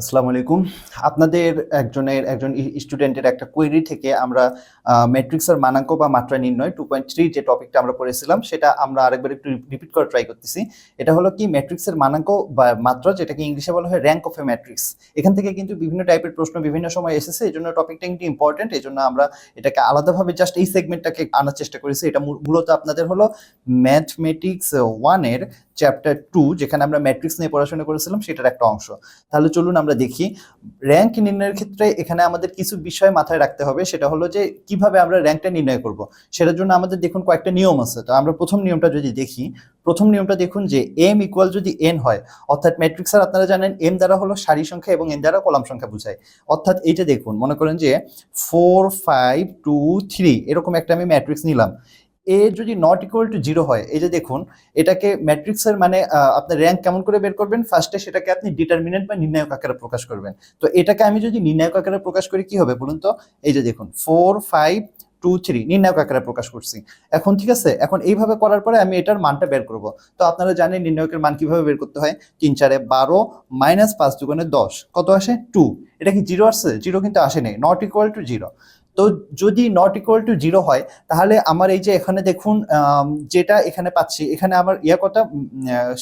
আসসালামু আলাইকুম। আপনাদের একজনের, একজন স্টুডেন্টের একটা কোয়েরি থেকে আমরা ম্যাট্রিক্সের মানাঙ্ক বা মাত্রা নির্ণয় টু পয়েন্ট থ্রি যে টপিকটা আমরা পড়েছিলাম, সেটা আমরা আরেকবার একটু রিপিট করে ট্রাই করতেছি। এটা হলো কি ম্যাট্রিক্সের মানাঙ্ক বা মাত্রা, যেটাকে ইংলিশে বলা হয় র্যাঙ্ক অফ এ ম্যাট্রিক্স এখান থেকে কিন্তু বিভিন্ন টাইপের প্রশ্ন বিভিন্ন সময় এসেছে এই জন্য টপিকটা কিন্তু ইম্পর্টেন্ট এই জন্য আমরা এটাকে আলাদাভাবে জাস্ট এই সেগমেন্টটাকে আনার চেষ্টা করেছি। এটা মূল- মূলত আপনাদের হলো ম্যাথমেটিক্স ওয়ানের চ্যাপ্টার টু যেখানে আমরা ম্যাট্রিক্স নিয়ে পড়াশোনা করেছিলাম, সেটার একটা অংশ। তাহলে চলুন আমরা দেখি র্যাঙ্ক নির্ণয়ের ক্ষেত্রে এখানে আমাদের কিছু বিষয় মাথায় রাখতে হবে, সেটা হলো যে কীভাবে আমরা র্যাঙ্কটা নির্ণয় করব। সেটার জন্য আমাদের দেখুন কয়েকটা নিয়ম আছে। তো আমরা প্রথম নিয়মটা যদি দেখি, প্রথম নিয়মটা দেখুন যে এম ইকুয়াল যদি এন হয়, অর্থাৎ ম্যাট্রিক্সের আপনারা জানেন এম দ্বারা হলো সারি সংখ্যা এবং এন দ্বারা কলাম সংখ্যা বোঝায়। অর্থাৎ এইটা দেখুন, মনে করেন যে ফোর ফাইভ টু থ্রি এরকম একটা আমি ম্যাট্রিক্স নিলাম। এ যদি নট ইকুয়াল টু জিরো হয়, এই যে দেখুন, এটাকে ম্যাট্রিক্সের মানে আপনার র্যাঙ্ক কেমন করে বের করবেন? ফার্স্টে সেটাকে আপনি ডিটারমিনেন্ট বা নির্ণায়ক আকারে প্রকাশ করবেন। তো এটাকে আমি যদি নির্ণায়ক আকারে প্রকাশ করি, কি হবে বলুন তো? এই যে দেখুন ফোর ফাইভ টু থ্রি নির্ণায়ক আকারে প্রকাশ করছি। এখন ঠিক আছে? এখন এইভাবে করার পরে আমি এটার মানটা বের করব। তো আপনারা জানেন নির্ণায়কের মান কীভাবে বের করতে হয়? তিন, চারে বারো মাইনাস পাঁচ, দুগুণে দশ। কত আসে? টু এটা কি জিরো আসছে? জিরো কিন্তু আসেনি নট ইকুয়াল টু জিরো তো যদি নট ইকুয়াল টু জিরো হয়, তাহলে আমার এই যে এখানে দেখুন যেটা এখানে পাচ্ছি, এখানে আমার ইয়া কটা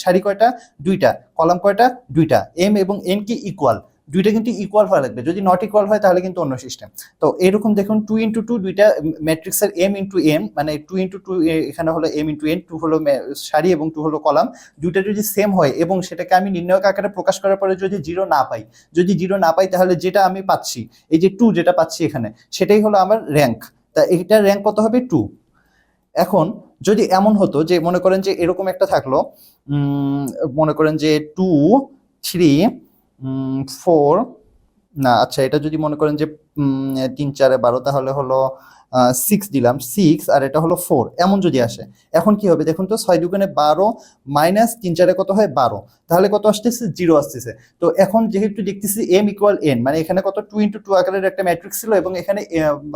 সারি কয়টা? দুইটা, কলাম কয়টা? দুইটা। এম এবং এন কি ইকুয়াল দুইটা কিন্তু ইকুয়াল হওয়া লাগবে। যদি নট ইকুয়াল হয়, তাহলে কিন্তু অন্য সিস্টেম তো এরকম দেখুন টু ইন্টু টু দুইটা ম্যাট্রিক্সের এম ইন্টু এম মানে টু ইন্টু টু এখানে হলো এম ইন্টু এন টু হলো সারি এবং টু হলো কলাম। দুইটা যদি সেম হয় এবং সেটাকে আমি নির্ণায়ক আকারে প্রকাশ করার পরে যদি জিরো না পাই, যদি জিরো না পাই, তাহলে যেটা আমি পাচ্ছি, এই যে টু যেটা পাচ্ছি এখানে, সেটাই হলো আমার র্যাঙ্ক তা এইটার র্যাঙ্ক কত হবে? টু এখন যদি এমন হতো যে মনে করেন যে এরকম একটা থাকল মনে করেন যে টু থ্রি ফোর না আচ্ছা এটা যদি মনে করেন যে তিন চারে বারো তাহলে হলো সিক্স দিলাম। সিক্স আর এটা হলো ফোর এমন যদি আসে। এখন কি হবে দেখুন তো, ছয় দুগুণে বারো মাইনাস তিন চারে কত হয়? বারো। তাহলে কত আসতেছে? জিরো আসতেছে। তো এখন যেহেতু দেখতেছি এম ইকুয়াল এন মানে এখানে কত? টু ইন্টু টু আকারের একটা ম্যাট্রিক্স ছিল এবং এখানে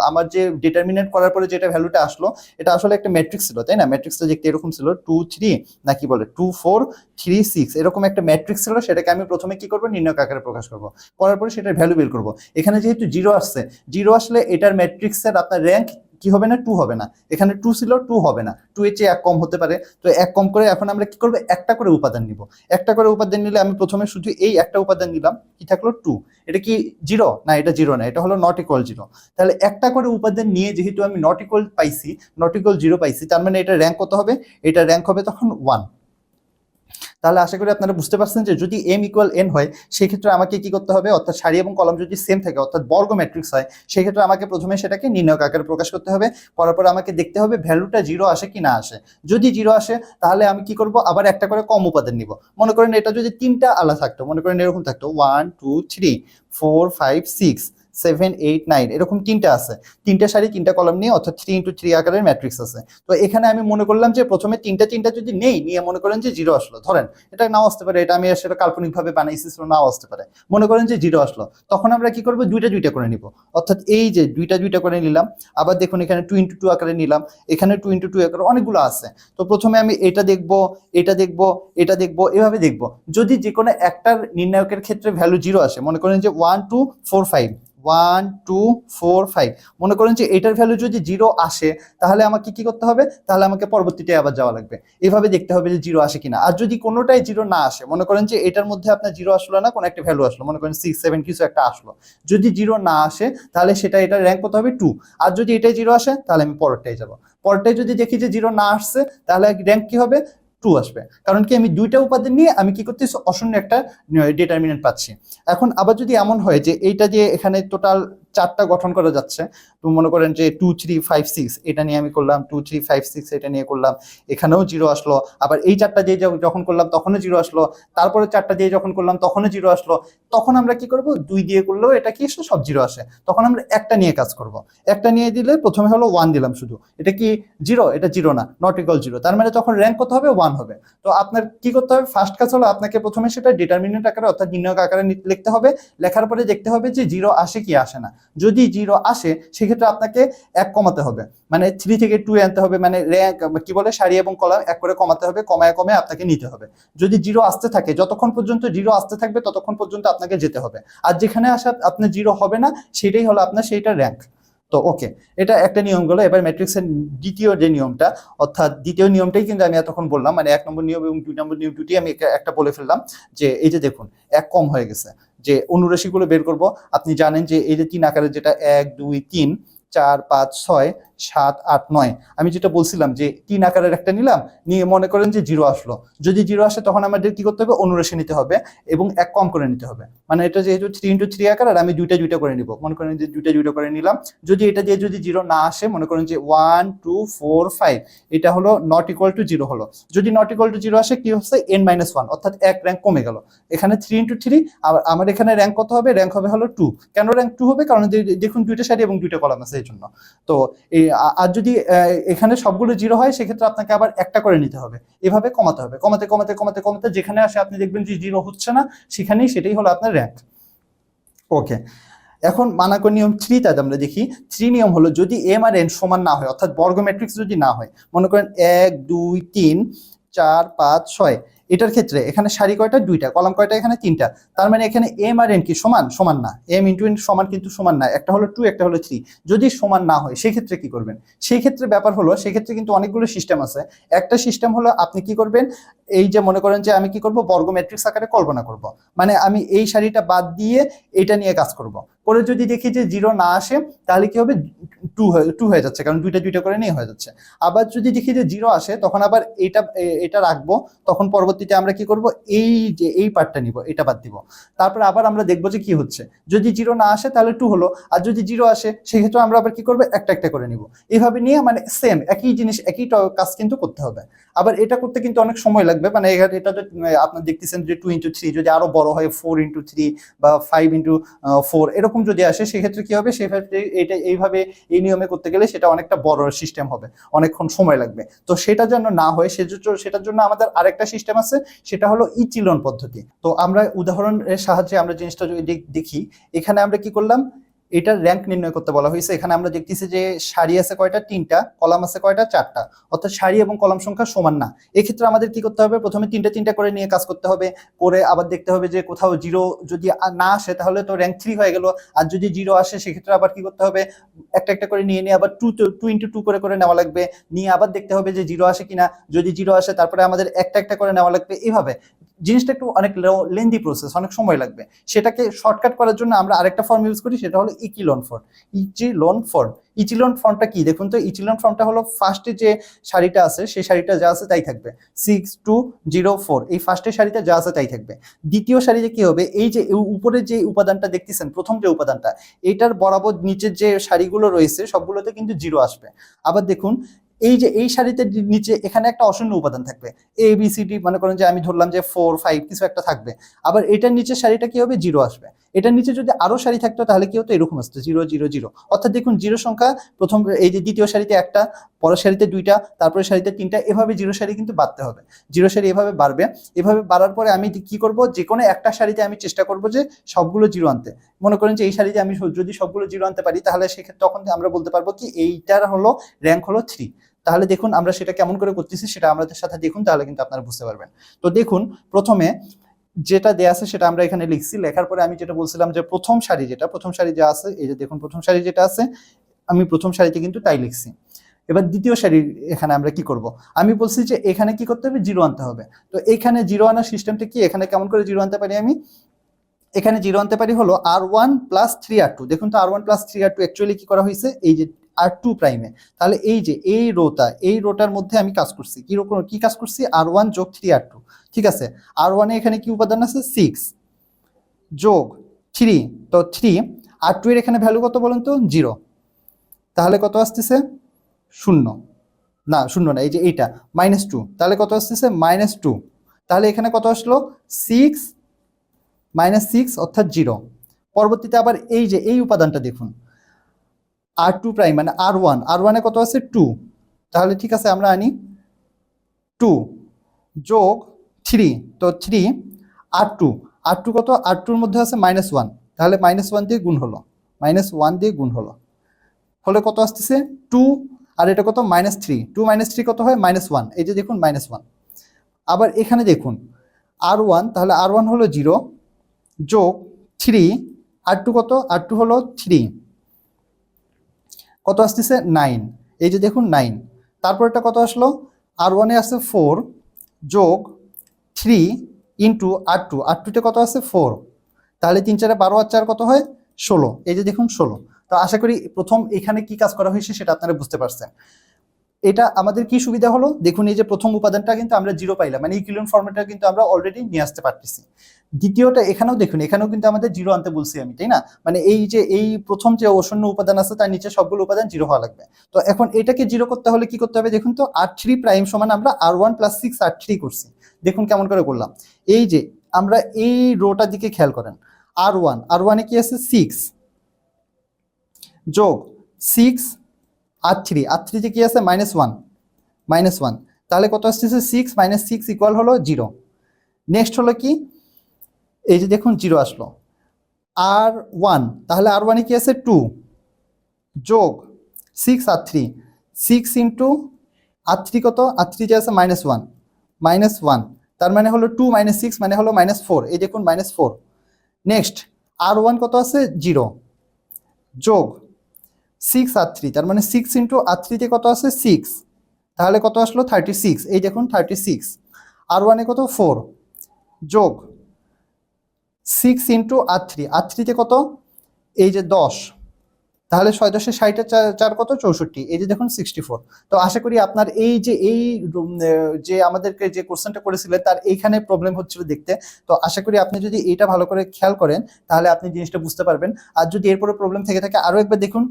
আমার যে ডিটারমিনেন্ট করার পরে যেটা ভ্যালুটা আসলো, এটা আসলে একটা ম্যাট্রিক্স ছিল, তাই না? ম্যাট্রিক্সটা দেখতে এরকম ছিল টু থ্রি না কি বলে? টু ফোর থ্রি সিক্স এরকম একটা ম্যাট্রিক্স ছিল, সেটাকে আমি প্রথমে কি করব? নির্ণয় আকারে প্রকাশ করব। করার পরে সেটার ভ্যালু বের করব। এখানে যেহেতু জিরো আসছে জিরো আসলে এটার ম্যাট্রিক্সের আপনার র্যাঙ্ক কি হবে না টু হবে না। এখানে টু ছিল টু হবে না। টু এর চেয়ে এক কম হতে পারে। তো এক কম করে এখন আমরা কি করব? একটা করে উপাদান নিব। একটা করে উপাদান নিলে আমি প্রথমে শুধু এই একটা উপাদান নিলাম, কি থাকল? টু এটা কি জিরো না, এটা জিরো না, এটা হলো নট ইকুয়াল জিরো তাহলে একটা করে উপাদান নিয়ে যেহেতু আমি নট ইকুয়াল পাইছি নট ইকুয়াল জিরো পাইছি, তার মানে এটা র্যাঙ্ক কত হবে? এটা র্যাঙ্ক হবে তখন ওয়ান তাহলে আশা করি আপনারা বুঝতে পারছেন যে যদি এম ইকুয়াল এন হয়, সেক্ষেত্রে আমাকে কি করতে হবে? অর্থাৎ সারি এবং কলম যদি সেম থাকে, অর্থাৎ বর্গ ম্যাট্রিক্স হয়, সেক্ষেত্রে আমাকে প্রথমে সেটাকে নির্ণয়ক আকারে প্রকাশ করতে হবে। করার পর আমাকে দেখতে হবে ভ্যালুটা জিরো আসে কি না আসে। যদি জিরো আসে, তাহলে আমি কি করব? আবার একটা করে কম উপাদান নিব। মনে করেন এটা যদি তিনটা আলা থাকতো, মনে করেন এরকম থাকতো one two three four five six seven eight nine এরকম তিনটা আছে। তিনটা সারি তিনটা কলম নিয়ে অর্থাৎ থ্রি ইন্টু থ্রি আকারের ম্যাট্রিক্স আছে। তো এখানে আমি মনে করলাম যে প্রথমে তিনটা তিনটা যদি নেই, নিয়ে মনে করেন যে জিরো আসলো। ধরেন, এটা নাও আসতে পারে, এটা আমি সেটা কাল্পনিকভাবে বানাইছি, সেটা নাও আসতে পারে। মনে করেন যে জিরো আসলো। তখন আমরা কি করব? দুইটা দুইটা করে নিব। অর্থাৎ এই যে দুইটা দুইটা করে নিলাম, আবার দেখুন এখানে টু ইন্টু টু আকারে নিলাম। এখানে টু ইন্টু টু আকারে অনেকগুলো আছে। তো প্রথমে আমি এটা দেখব এটা দেখব এটা দেখব, এভাবে দেখব। যদি যে কোনো একটার নির্ণায়কের ক্ষেত্রে ভ্যালু জিরো আসে, মনে করেন যে one two four five one, two, four, five. মনে করেন যে এটার ভ্যালু যদি জিরো আসে, তাহলে আমাকে কি করতে হবে? তাহলে আমাকে পরবর্তীতে আবার যাওয়া লাগবে। এভাবে দেখতে হবে যে জিরো আসে কিনা। আর যদি কোনোটাই জিরো না আসে, মনে করেন যে এটার মধ্যে আপনার জিরো আসলো না, কোনো একটা ভ্যালু আসলো। মনে করেন সিক্স সেভেন কিছু একটা আসলো। যদি জিরো না আসে, তাহলে সেটা এটা র্যাঙ্ক কত হবে টু আর যদি এটাই জিরো আসে, তাহলে আমি পরেরটাই যাব। পরেরটাই যদি দেখি যে জিরো না আসছে, তাহলে র্যাঙ্ক কি হবে? টু আসবে। কারণ কি আমি দুইটা উপাদান নিয়ে আমি কি করতেছি? অশূন্য একটা ডিটারমিনেন্ট পাচ্ছি। এখন আবার যদি এমন হয় যে এইটা যে এখানে টোটাল চারটা গঠন করা যাচ্ছে। তো মনে করেন যে টু থ্রি ফাইভ সিক্স এটা নিয়ে আমি করলাম টু থ্রি ফাইভ সিক্স এটা নিয়ে করলাম, এখানেও জিরো আসলো। আবার এই চারটা দিয়ে যখন- করলাম, তখনও জিরো আসলো। তারপরে চারটা দিয়ে যখন করলাম, তখনও জিরো আসলো। তখন আমরা কি করব? দুই দিয়ে করলেও এটা কি আসে সব জিরো আসে। তখন আমরা একটা নিয়ে কাজ করব। একটা নিয়ে দিলে প্রথমে হলো ওয়ান দিলাম শুধু। এটা কি জিরো এটা জিরো না। নট ইকুয়াল জিরো তার মানে তখন র্যাঙ্ক কত হবে? ওয়ান হবে। তো আপনার কি করতে হবে? ফার্স্ট কাজ হলো আপনাকে প্রথমে সেটা ডিটারমিনেন্ট আকারে অর্থাৎ নির্ণয়ক আকারে লিখতে হবে। লেখার পরে দেখতে হবে যে জিরো আসে কি আসে না। যদি জিরো আসে, সেক্ষেত্রে আপনাকে এক কমাতে হবে। মানে থ্রি থেকে টু আনতে হবে মানে র্যাঙ্ক কি বলে, সারি এবং কলাম এক করে কমাতে হবে, কমায় কমায় আপনাকে নিতে হবে। যদি জিরো আসতে থাকে, যতক্ষণ পর্যন্ত জিরো আসতে থাকবে, ততক্ষণ পর্যন্ত আপনাকে যেতে হবে। আর যেখানে আসা আপনার জিরো হবে না, সেটাই হলো আপনার সেইটা র্যাঙ্ক তো ওকে এটা একটা নিয়ম গেলো। এবার ম্যাট্রিক্সের দ্বিতীয় যে নিয়মটা, অর্থাৎ দ্বিতীয় নিয়মটাই কিন্তু আমি এতক্ষণ বললাম। মানে এক নম্বর নিয়ম এবং দুই নম্বর নিয়ম দুটি আমি একটা বলে ফেললাম। যে এই যে দেখুন, এক কম হয়ে গেছে। যে অনুরাশিগুলো বের করব, আপনি জানেন যে এই যে তিন আকারের যেটা এক, দুই, তিন, চার, পাঁচ, ছয় সাত, আট, নয়। আমি যেটা বলছিলাম যে তিন আকারের একটা নিলাম, নিয়ে মনে করেন যে জিরো আসলো। যদি জিরো আসে তখন আমাদের কি করতে হবে? অনুরাশি নিতে হবে এবং এক কম করে নিতে হবে। মানে এটা যেহেতু থ্রি ইন্টু থ্রি আকার আর আমি দুইটা দুইটা করে নিব। মনে করেন যে দুইটা দুইটা করে নিলাম। যদি এটা দিয়ে যদি জিরো না আসে, মনে করেন যে ওয়ান টু ফোর ফাইভ এটা হলো নট ইকুয়াল টু জিরো হলো। যদি নট ইকুয়াল টু জিরো আসে, কি হচ্ছে? এন মাইনাস ওয়ান অর্থাৎ এক র্যাঙ্ক কমে গেল। এখানে থ্রি ইন্টু থ্রি আবার আমার এখানে র্যাঙ্ক কত হবে? র্যাঙ্ক হবে হলো টু কেন র্যাঙ্ক টু হবে? কারণ দেখুন দুইটা সারি এবং দুইটা কলাম আছে এই জন্য তো এই আর যদি এখানে সবগুলো জিরো হয়, সেক্ষেত্রে আপনাকে আবার একটা করে নিতে হবে। এভাবে কমাতে হবে। কমাতে কমাতে কমাতে কমাতে যেখানে আসে আপনি দেখবেন যে জিরো হচ্ছে না, সেখানেই সেটাই হলো আপনার র্যাঙ্ক ওকে এখন মানাকো নিয়ম থ্রিতে আমরা দেখি। থ্রি নিয়ম হলো যদি এম আর এন সমান না হয়, অর্থাৎ বর্গ ম্যাট্রিক্স যদি না হয়, মনে করেন এক, দুই, তিন, চার, পাঁচ, ছয় এটার ক্ষেত্রে এখানে সারি কয়টা? দুইটা। কলাম কয়টা? এখানে তিনটা। তার মানে এখানে এম আর এন কি সমান? সমান না। এম ইন্টু এন সমান কিন্তু সমান না। একটা হলো টু একটা হলো থ্রি যদি সমান না হয় সেই ক্ষেত্রে কি করবেন? সেই ক্ষেত্রে ব্যাপার হলো সেই ক্ষেত্রে কিন্তু অনেকগুলো সিস্টেম আছে। একটা সিস্টেম হলো, আপনি কি করবেন? এই যে মনে করেন যে আমি কি করব? বর্গ ম্যাট্রিক্স আকারে কল্পনা করব। মানে আমি এই সারিটা বাদ দিয়ে এটা নিয়ে কাজ করব। পরে যদি দেখি যে জিরো না আসে তাহলে কি হবে? টু হয়ে টু হয়ে যাচ্ছে কারণ দুইটা দুইটা করে নিয়ে হয়ে যাচ্ছে। আবার যদি দেখি যে জিরো আসে তখন আবার এটা এটা রাখব তখন পরবর্তীতে আমরা কি করব? এই যে এই পার্টটা নিব এটা বাদ দিব। তারপর আবার আমরা দেখব যে কি হচ্ছে। যদি জিরো না আসে তাহলে টু হলো। আর যদি জিরো আসে সেক্ষেত্রে আমরা আবার কি করব? একটা একটা করে নিব। এইভাবে নিয়ে মানে সেম একই জিনিস একই কাজ কিন্তু করতে হবে। আবার এটা করতে কিন্তু অনেক সময় লাগবে। মানে এটা তো, আপনার দেখতেছেন যে টু ইন্টু থ্রি যদি আরও বড় হয় ফোর ইন্টু থ্রি বা ফাইভ ইন্টু ফোর এরকম যদি আসে, সেক্ষেত্রে কি হবে? সেক্ষেত্রে এটা এইভাবে এই নিয়মে করতে গেলে সেটা অনেকটা বড় সিস্টেম হবে। অনেকক্ষণ সময় লাগবে। তো সেটা যেন না হয় সে সেটার জন্য আমাদের আরেকটা সিস্টেম আছে, সেটা হলো ইচিলন পদ্ধতি। তো আমরা উদাহরণের সাহায্যে আমরা জিনিসটা যদি দেখি, এখানে আমরা কি করলাম? এটার র্যাঙ্ক নির্ণয় করতে বলা হয়েছে। এখানে আমরা দেখতেছি যে সারি আছে কয়টা? তিনটা, কলাম আছে কয়টা? চারটা। অর্থাৎ সারি এবং কলাম সংখ্যা সমান না। এক্ষেত্রে আমাদের কি করতে হবে? প্রথমে তিনটা তিনটা করে নিয়ে কাজ করতে হবে। করে আবার দেখতে হবে যে কোথাও জিরো যদি না আসে, তাহলে তো র্যাঙ্ক থ্রি হয়ে গেল। আর যদি জিরো আসে, সেক্ষেত্রে আবার কি করতে হবে? একটা একটা করে নিয়ে নিয়ে আবার টু টু ইন্টু টু করে করে নেওয়া লাগবে। নিয়ে আবার দেখতে হবে যে জিরো আসে কিনা। যদি জিরো আসে, তারপরে আমাদের একটা একটা করে নেওয়া লাগবে। এইভাবে জিনিসটা একটু অনেক লেন্দি প্রসেস অনেক সময় লাগবে। সেটাকে শর্টকাট করার জন্য আমরা আরেকটা ফর্ম ইউজ করি, সেটা হলো ইকিলন ফর্ম ইচিলন ফর্ম ইচিলন ফর্মটা কি? দেখুন তো, ইচিলন ফর্মটা হলো ফার্স্টে যে শাড়িটা আছে, সেই শাড়িটা যা আছে তাই থাকবে। সিক্স টু জিরো ফোর এই ফার্স্টের শাড়িটা যা আছে তাই থাকবে। দ্বিতীয় শাড়িতে কি হবে? এই যে উপরে যে উপাদানটা দেখতেছেন, প্রথম যে উপাদানটা এইটার বরাবর নিচের যে শাড়িগুলো রয়েছে, সবগুলোতে কিন্তু জিরো আসবে। আবার দেখুন এই যে, এই শাড়িতে নিচে এখানে একটা অশূন্য উপাদান থাকবে। এ বি সি ডি মনে করেন যে, আমি ধরলাম যে ফোর ফাইভ কিছু একটা থাকবে। আবার এটার নিচে শাড়িটা কি হবে? জিরো আসবে। এটার নিচে যদি আরও শাড়ি থাকতো, তাহলে কি হতো? এরকম আসতো জিরো জিরো জিরো অর্থাৎ দেখুন জিরো সংখ্যা প্রথম, এই যে দ্বিতীয় শাড়িতে একটা, পরের শাড়িতে দুইটা তারপরে শাড়িতে তিনটা, এভাবে জিরো শাড়ি কিন্তু বাড়তে হবে। জিরো শাড়ি এভাবে বাড়বে। এভাবে বাড়ার পরে আমি কি করব? যে কোনো একটা শাড়িতে আমি চেষ্টা করব যে, সবগুলো জিরো আনতে। মনে করেন যে, এই শাড়িতে আমি যদি সবগুলো জিরো আনতে পারি, তাহলে সেক্ষেত্রে তখন আমরা বলতে পারব কি, এইটার হলো র্যাঙ্ক হলো থ্রি তাহলে দেখুন আমরা সেটা কেমন করে করতেছি সেটা আমাদের সাথে দেখুন, তাহলে কিন্তু আপনারা বুঝতে পারবেন। তো দেখুন, প্রথমে যেটা দেয়া আছে সেটা আমরা এখানে লিখছি। লেখার পরে আমি যেটা বলছিলাম যে প্রথম সারি যেটা, প্রথম সারি যা আছে, এই যে দেখুন প্রথম সারি যেটা আছে, আমি প্রথম সারিতে কিন্তু তাই লিখছি। এবার দ্বিতীয় সারি এখানে আমরা কি করব? আমি বলছি যে এখানে কি করতে হবে? জিরো আনতে হবে। তো এখানে জিরো আনার সিস্টেমটা কি? এখানে কেমন করে জিরো আনতে পারি আমি? এখানে জিরো আনতে পারি হলো R one plus three R two দেখুন তো R one plus three R two actually কি করা হয়েছে? এই যে আর টু প্রাইমে তাহলে এই যে, এই রোটা, এই রোটার মধ্যে আমি কাজ করছি। কি রকম, কি কাজ করছি? আর ওয়ান যোগ থ্রি আর টু ঠিক আছে? আর ওয়ানে এখানে কি উপাদান আছে? সিক্স যোগ থ্রি তো থ্রি আর টু এর এখানে ভ্যালু কত বলুন তো? জিরো তাহলে কত আসতেছে? শূন্য। না শূন্য না, এই যে এইটা মাইনাস টু তাহলে কত আসতেছে? মাইনাস টু তাহলে এখানে কত আসলো? সিক্স মাইনাস সিক্স অর্থাৎ জিরো পরবর্তীতে আবার এই যে, এই উপাদানটা দেখুন। আর টু প্রাইম মানে আর ওয়ান আর ওয়ানে কত আছে? টু তাহলে ঠিক আছে, আমরা আনি টু যোগ থ্রি তো three R two R two কত? আর টুর মধ্যে আছে মাইনাস ওয়ান তাহলে মাইনাস ওয়ান দিয়ে গুণ হলো। মাইনাস ওয়ান দিয়ে গুণ হলো। হলে কত আসতেছে? টু আর এটা কত? Minus three two minus three কত হয়? মাইনাস ওয়ান এই যে দেখুন মাইনাস ওয়ান আবার এখানে দেখুন আর ওয়ান তাহলে আর ওয়ান হলো জিরো যোগ থ্রি আর টু কত? আর টু হলো থ্রি কত আসতেছে? নাইন। এই যে দেখুন, নাইন। তারপর এটা কত আসলো? আর ওয়ানে আছে ফোর যোগ থ্রি ইন্টু আর টু। আর টুতে কত আছে? ফোর। তাহলে তিন চারে বারো আর চার কত হয়? ষোলো। এই যে দেখুন, ষোলো। তো আশা করি প্রথম এখানে কি কাজ করা হয়েছে সেটা আপনারা বুঝতে পারছেন। এটা আমাদের কি সুবিধা হলো? দেখুন, এই যে প্রথম উপাদানটা কিন্তু আমরা জিরো পাইলাম মানে ইকুইলিয়ন ফর্মেটটা কিন্তু আমরা অলরেডি নিয়ে আসতে পারতেছি। দ্বিতীয়টা এখানেও দেখুন, এখানেও কিন্তু আমাদের জিরো আনতে বলছি আমি, তাই না? মানে এই যে, এই প্রথম যে অশূন্য উপাদান আছে, তার নিচে সবগুলো উপাদান জিরো হওয়া লাগবে। তো এখন এটাকে জিরো করতে হলে কি করতে হবে দেখুন তো আর থ্রি প্রাইম সমান আমরা R one plus six R three করছি। দেখুন কেমন করে করলাম। এই যে, আমরা এই রোটার দিকে খেয়াল করেন আর ওয়ান আর ওয়ানে কি আছে? সিক্স যোগ সিক্স আর থ্রি আর থ্রিতে কি আছে? মাইনাস ওয়ান মাইনাস ওয়ান তাহলে কত আসতেছে? সিক্স মাইনাস সিক্স ইকুয়াল হলো জিরো নেক্সট হলো কি? এই যে দেখুন জিরো আসলো। আর ওয়ান তাহলে আর ওয়ানে কী আছে? টু যোগ six R three six into R three কত? আর থ্রিতে আছে মাইনাস ওয়ান মাইনাস ওয়ান তার মানে হলো টু মাইনাস সিক্স মানে হলো মাইনাস ফোর এই দেখুন minus four next R one কত আছে? জিরো যোগ সিক্স আর থ্রি তার মানে সিক্স ইন্টু আর থ্রিতে কত আছে সিক্স তাহলে কত আসলো? থার্টি সিক্স এই দেখুন থার্টি সিক্স আর ওয়ানে কত? ফোর যোগ six into R three R থ্রিতে কত? এই যে দশ। তাহলে ছয় দশে ষাটের চার কত? চৌষট্টি। এই যে দেখুন সিক্সটি ফোর তো আশা করি আপনার এই যে এই যে আমাদেরকে যে কোশ্চেনটা করেছিলেন তার এইখানে প্রবলেম হচ্ছিল দেখতে। তো আশা করি আপনি যদি এইটা ভালো করে খেয়াল করেন, তাহলে আপনি জিনিসটা বুঝতে পারবেন। আর যদি এরপরে প্রবলেম থেকে থাকে আরও একবার দেখুন।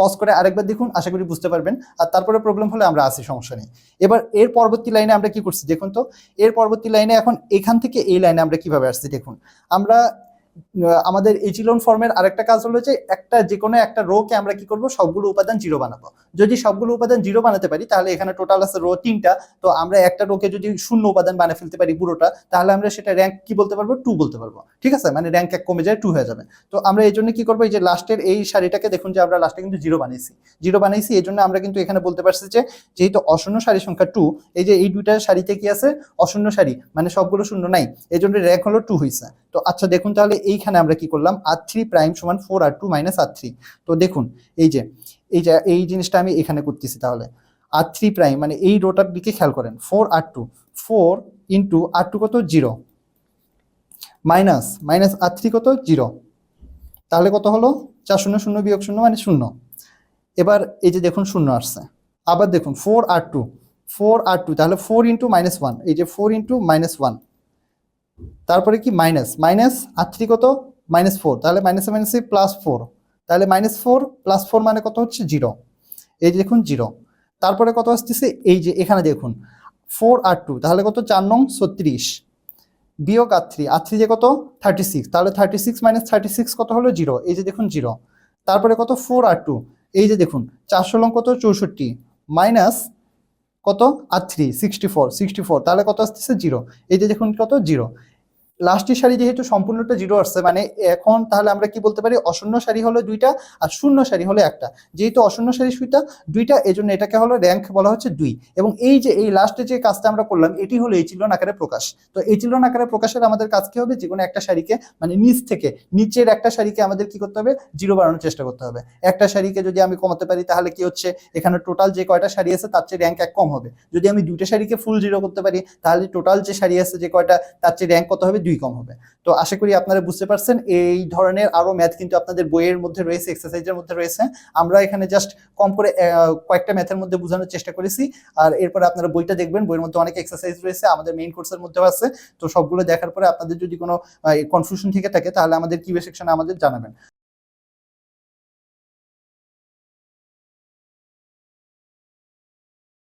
পজ করে আরেকবার দেখুন, আশা করি বুঝতে পারবেন। আর তারপরে প্রবলেম হলে আমরা আসি সমস্যা নেই। এবার এর পরবর্তী লাইনে আমরা কি করছি দেখুন তো? এর পরবর্তী লাইনে এখন এখান থেকে এই লাইনে আমরা কীভাবে আসছি দেখুন। আমরা আমাদের এচিলন ফর্মের আরেকটা কাজ হলো যে একটা যে কোনো একটা রোকে আমরা কি করব? সবগুলো উপাদান জিরো বানাবো। যদি সবগুলো উপাদান জিরো বানাতে পারি, তাহলে এখানে টোটাল আছে রো তিনটা। তো আমরা একটা রোকে যদি শূন্য উপাদান বানিয়ে ফেলতে পারি পুরোটা, তাহলে আমরা সেটা র্যাঙ্ক কি বলতে পারব? টু বলতে পারব। ঠিক আছে? মানে র্যাঙ্ক এক কমে যায় টু হয়ে যাবে। তো আমরা এই জন্য কি করব? এই যে লাস্টের এই সারিটাকে দেখুন যে আমরা লাস্টে কিন্তু জিরো বানিয়েছি। জিরো বানিয়েছি, এই জন্য আমরা কিন্তু এখানে বলতে পারছি যে যেহেতু অশূন্য সারি সংখ্যা টু এই যে এই দুইটা সারিতে কি আছে? অশূন্য সারি মানে সবগুলো শূন্য নাই। এই জন্য র্যাঙ্ক হলো টু হয়েছে তো আচ্ছা দেখুন তাহলে এইখানে আমরা কি করলাম? আর থ্রি প্রাইম সমান four R two minus R three তো দেখুন, এই যে এই যে, এই জিনিসটা আমি এখানে করতেছি তাহলে। আর থ্রি প্রাইম মানে এই রোটার দিকে খেয়াল করেন। Four R two four into R two কত? Zero minus minus R three কত? জিরো তাহলে কত হলো? চার শূন্য শূন্য বিয়োগ শূন্য মানে শূন্য। এবার এই যে দেখুন, শূন্য আসছে। আবার দেখুন four R two four R two তাহলে ফোর ইন্টু মাইনাস ওয়ান এই যে ফোর ইন্টু মাইনাস ওয়ান তারপরে কি? মাইনাস। মাইনাস আর থ্রি কত? Minus four. তাহলে মাইনাসে মাইনাসে প্লাস ফোর। তাহলে মাইনাস ফোর প্লাস ফোর মানে কত হচ্ছে? জিরো। এই যে দেখুন, জিরো। তারপরে কত আসতেছে? এই যে এখানে দেখুন, ফোর আর টু। তাহলে কত? চার নং ছত্রিশ। বিয়োগ আর থ্রি আর থ্রি যে কত? Thirty six. তাহলে thirty six minus thirty six কত হলো? জিরো। এই যে দেখুন, জিরো। তারপরে কত? Four R two. এই যে দেখুন, চারশো লং কত? চৌষট্টি। মাইনাস কত? R three sixty four sixty four তাহলে কত আসতেছে? জিরো এই যে দেখুন কত? জিরো লাস্টের সারি যেহেতু সম্পূর্ণটা জিরো আসছে মানে এখন তাহলে আমরা কি বলতে পারি? অশূন্য সারি হলো দুইটা আর শূন্য সারি হলো একটা। যেহেতু অশূন্য সারি সুইটা দুইটা এই জন্য এটাকে হলো র্যাঙ্ক বলা হচ্ছে দুই। এবং এই যে, এই লাস্টে যে কাজটা আমরা করলাম, এটি হলো এই চিলন আকারে প্রকাশ। তো এই চিলন আকারে প্রকাশের আমাদের কাজ কি হবে? যে কোনো একটা সারিকে মানে নিচ থেকে, নিচের একটা সারিকে আমাদের কি করতে হবে? জিরো বাড়ানোর চেষ্টা করতে হবে। একটা সারিকে যদি আমি কমাতে পারি, তাহলে কি হচ্ছে? এখানে টোটাল যে কয়টা সারি আছে, তার চেয়ে র্যাঙ্ক এক কম হবে। যদি আমি দুইটা সারিকে ফুল জিরো করতে পারি, তাহলে টোটাল যে সারি আছে, যে কয়টা, তার চেয়ে র্যাঙ্ক কত হবে? দুই কম হবে। তো আশা করি আপনারা বুঝতে পারছেন, এই ধরনের আরও ম্যাথ কিন্তু আপনাদের বইয়ের মধ্যে রয়েছে এক্সারসাইজের মধ্যে রয়েছে। আমরা এখানে জাস্ট কম করে কয়েকটা ম্যাথের মধ্যে বোঝানোর চেষ্টা করেছি। আর এরপরে আপনারা বইটা দেখবেন, বইয়ের মধ্যে অনেক এক্সারসাইজ রয়েছে, আমাদের মেইন কোর্সের মধ্যেও আছে। তো সবগুলো দেখার পরে আপনাদের যদি কোনো কনফিউশন থেকে থাকে, তাহলে আমাদের কিউ সেকশনে আমাদের জানাবেন।